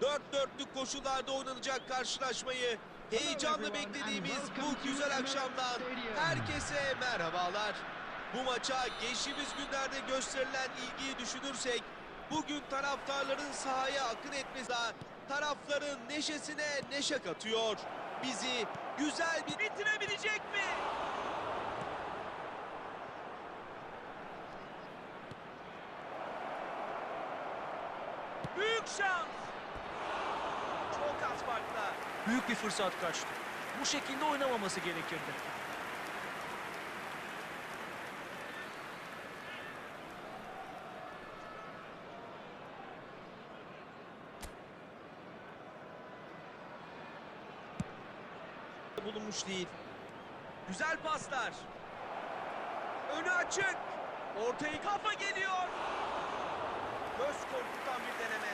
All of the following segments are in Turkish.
Dört dörtlük koşullarda oynanacak karşılaşmayı heyecanla beklediğimiz bu güzel akşamdan herkese merhabalar. Bu maça geçtiğimiz günlerde gösterilen ilgiyi düşünürsek bugün taraftarların sahaya akın etmesi de tarafların neşesine neşe katıyor. Bizi güzel bir bitirebilecek mi? Büyük şans. Büyük bir fırsat kaçtı. Bu şekilde oynamaması gerekirdi. bulunmuş değil. Güzel paslar. Önü açık. Ortayı kafa geliyor. Göz korkutan bir deneme.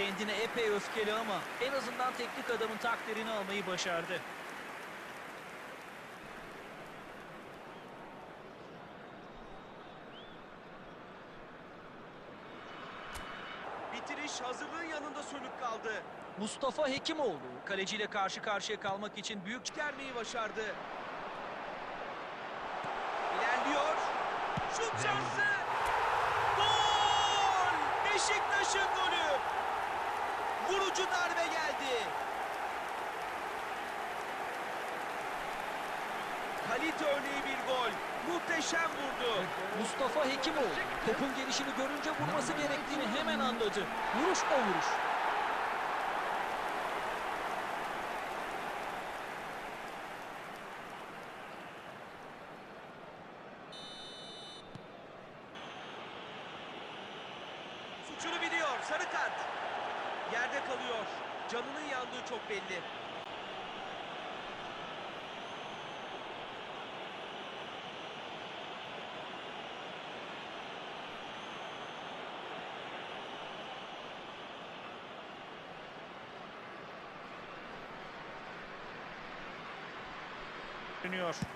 Kendine epey öfkeli ama en azından teknik adamın takdirini almayı başardı. Bitiriş hazırlığın yanında sönük kaldı. Mustafa Hekimoğlu kaleciyle karşı karşıya kalmak için büyük Çıkarmayı başardı. İlerliyor. Şut şansı. Gol! Beşiktaş'ın golü. Vurucu darbe geldi. Kalite örneği bir gol. Muhteşem vurdu. Mustafa Hekimoğlu topun gelişini görünce vurması gerektiğini hemen anladı. Vuruş o vuruş. Suçunu biliyor. Sarı kart. Yerde kalıyor. Canının yandığı çok belli.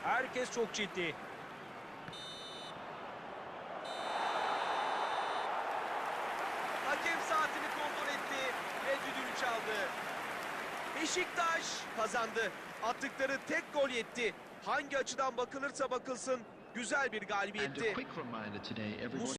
Herkes çok ciddi. Beşiktaş kazandı. Attıkları tek gol yetti. Hangi açıdan bakılırsa bakılsın güzel bir galibiyetti.